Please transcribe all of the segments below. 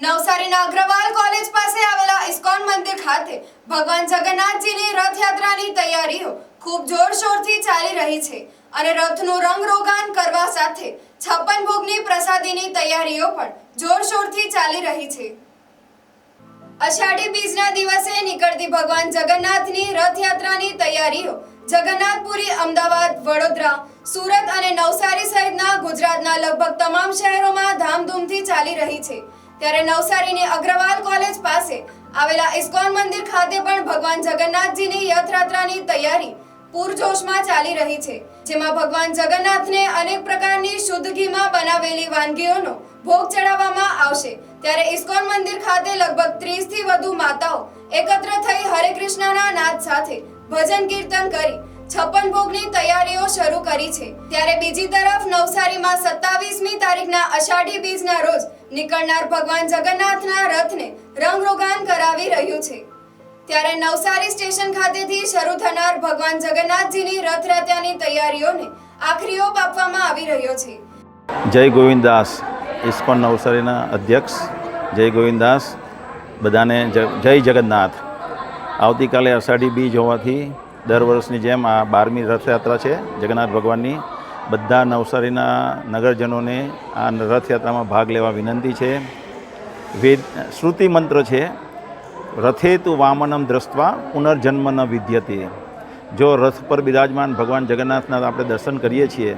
નવસારીના અગ્રવાલ કોલેજ પાસે આવેલા ઇસ્કોન મંદિર ખાતે ભગવાન જગન્નાથજીની રથયાત્રાની તૈયારીઓ ખૂબ જોરશોરથી ચાલી રહી છે અને રથનું રંગરોગાન કરવા સાથે છપ્પન ભોગની પ્રસાદીની તૈયારીઓ પણ જોરશોરથી ચાલી રહી છે. અષાઢી બીજના દિવસે નીકળતી ભગવાન જગન્નાથની રથયાત્રાની તૈયારીઓ જગન્નાથપુરી, અમદાવાદ, વડોદરા, સુરત અને નવસારી સહિતના ગુજરાતના લગભગ તમામ શહેરોમાં ધામધૂમથી ચાલી રહી છે. ત્યારે નવસારીની અગ્રવાલ કોલેજ પાસે આવેલા ઇસ્કોન મંદિર ખાતે પણ ભગવાન જગન્નાથજીની રથયાત્રાની તૈયારી પૂરજોશમાં ચાલી રહી છે, જેમાં ભગવાન જગન્નાથને અનેક પ્રકારની શુદ્ધ ઘીમાં બનાવેલી વાનગીઓનો ભોગ ચડાવવામાં આવશે. ત્યારે ઇસ્કોન મંદિર ખાતે લગભગ 30 થી વધુ માતાઓ એકત્ર થઈ હરે કૃષ્ણના નાદ સાથે ભજન કીર્તન કરી છપ્પન ભોગની તૈયારીઓ શરૂ કરી છે. ત્યારે બીજી તરફ નવસારીમાં સત્તાવીસમી તારીખના અષાઢી બીજના રોજ નીકળનાર ભગવાન જગન્નાથના રથને રંગરોગાન કરાવી રહ્યું છે. ત્યારે નવસારી સ્ટેશન ખાતેથી શરૂ થનાર ભગવાન જગન્નાથજીની રથયાત્રાની તૈયારીઓને આખરી ઓપ આપવામાં આવી રહ્યો છે. જય ગોવિંદાસ ઇસ્કોન નવસારીના અધ્યક્ષ. જય ગોવિંદાસ બધાને જય જગન્નાથ. આવતીકાલે અષાઢી બીજ હોવાથી દર વર્ષની જેમ આ બારમી રથયાત્રા છે. જગન્નાથ ભગવાનની બધા નવસારીના નગરજનોને આ રથયાત્રામાં ભાગ લેવા વિનંતી છે. વેદ, શ્રુતિ મંત્ર છે રથે તું વામનમ દ્રષ્ટવા પુનર્જન્મ ન વિદ્યતે. જો રથ પર બિરાજમાન ભગવાન જગન્નાથના આપણે દર્શન કરીએ છીએ,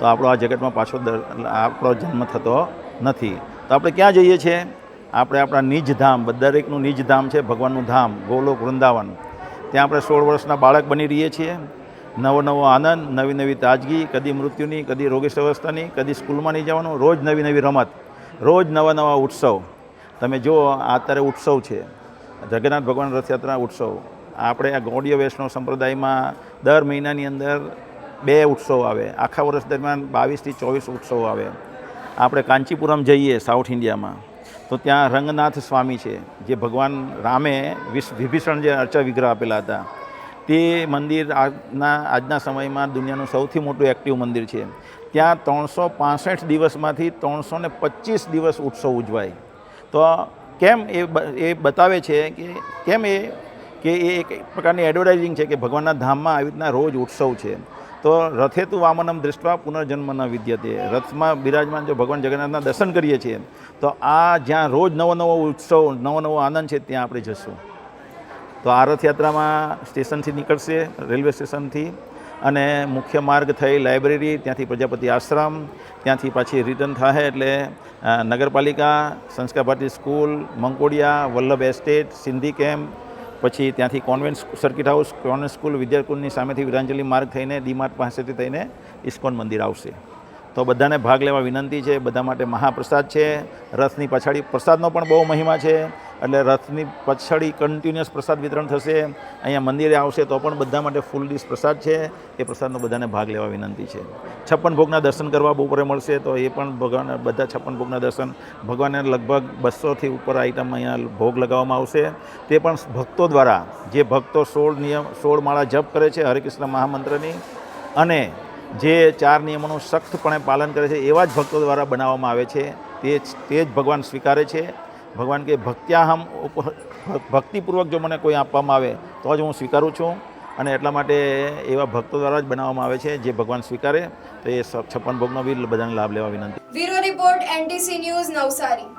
તો આપણો આ જગતમાં પાછો આપણો જન્મ થતો નથી. તો આપણે ક્યાં જઈએ છીએ? આપણે આપણા નિજધામ દરેકનું નિજધામ છે ભગવાનનું ધામ, ગોલોક વૃંદાવન. ત્યાં આપણે સોળ વર્ષના બાળક બની રહીએ છીએ. નવો નવો આનંદ, નવી નવી તાજગી, કદી મૃત્યુની, કદી રોગીશ અવસ્થાની કદી સ્કૂલમાં નહીં જવાનું, રોજ નવી નવી રમત, રોજ નવા નવા ઉત્સવ. તમે જુઓ, આ અત્યારે ઉત્સવ છે. જગન્નાથ ભગવાન રથયાત્રા ઉત્સવ. આપણે આ ગૌડીય વૈષ્ણવ સંપ્રદાયમાં દર મહિનાની અંદર બે ઉત્સવ આવે. આખા વર્ષ દરમિયાન બાવીસથી ચોવીસ ઉત્સવ આવે. આપણે કાંચીપુરમ જઈએ, સાઉથ ઇન્ડિયામાં. તો ત્યાં રંગનાથ સ્વામી છે, જે ભગવાન રામે વિશ વિભીષણ જે અર્ચા વિગ્રહ આપેલા હતા. તે મંદિર આજના આજના સમયમાં દુનિયાનું સૌથી મોટું એક્ટિવ મંદિર છે. ત્યાં ત્રણસો પાસઠ દિવસમાંથી ત્રણસો ને પચીસ દિવસ ઉત્સવ ઉજવાય. તો કેમ એ એ બતાવે છે કે, કેમ એ, કે એ એક પ્રકારની એડવર્ટાઇઝિંગ છે કે ભગવાનના ધામમાં આવી રીતના રોજ ઉત્સવ છે. તો રથેતુ વામનમ દૃષ્ટવા પુનર્જન્મ ન વિદ્યતે રથમાં બિરાજમાન જો ભગવાન જગન્નાથના દર્શન કરીએ છીએ, તો આ જ્યાં રોજ નવો નવો ઉત્સવ, નવો નવો આનંદ છે, ત્યાં આપણે જશું. તો આ રથયાત્રામાં સ્ટેશનથી નીકળશે, રેલવે સ્ટેશનથી. અને મુખ્ય માર્ગ થઈ લાઇબ્રેરી, ત્યાંથી પ્રજાપતિ આશ્રમ, ત્યાંથી પાછી રિટર્ન થાય એટલે નગરપાલિકા, Sanskar Bharati school Mankodiya Vallabh estate, Sindhi camp, પછી ત્યાંથી convent circuit house, convent school વિદ્યાકુલની સામેથી વિરાંજલી માર્ગ થઈને ડીમાર્ટ પાસેથી થઈને ઇસ્કોન મંદિર આવશે. તો બધાને ભાગ લેવા વિનંતી છે, બધા માટે મહાપ્રસાદ છે, રથની પછાડી, પ્રસાદનો પણ બહુ મહિમા છે. એટલે રથની પછાડી કન્ટિન્યુઅસ પ્રસાદ વિતરણ થશે. અહીંયા મંદિરે આવશે તો પણ બધા માટે ફૂલ ડીશ પ્રસાદ છે. એ પ્રસાદનો બધાને ભાગ લેવા વિનંતી છે. છપ્પન ભોગના દર્શન કરવા બપોરે મળશે તો એ પણ ભગવાન, બધા છપ્પન ભોગના દર્શન ભગવાનને લગભગ બસોથી ઉપર આઈટમ અહીંયા ભોગ લગાવવામાં આવશે. તે પણ ભક્તો દ્વારા, જે ભક્તો સોળ નિયમ, સોળ માળા જપ કરે છે હરિકૃષ્ણ મહામંત્રની અને જે ચાર નિયમોનું સખ્તપણે પાલન કરે છે એવા જ ભક્તો દ્વારા બનાવવામાં આવે છે. તે જ તે જ ભગવાન સ્વીકારે છે. ભગવાન કે ભક્ત્યાહમ ભક્તિપૂર્વક જો મને કોઈ આપવામાં આવે, તો જ હું સ્વીકારું છું. અને એટલા માટે એવા ભક્તો દ્વારા જ બનાવવામાં આવે છે, જે ભગવાન સ્વીકારે, તો એ છપ્પન ભોગનો બી બધાને લાભ લેવા વિનંતી. Bureau report, NTC news Navsari.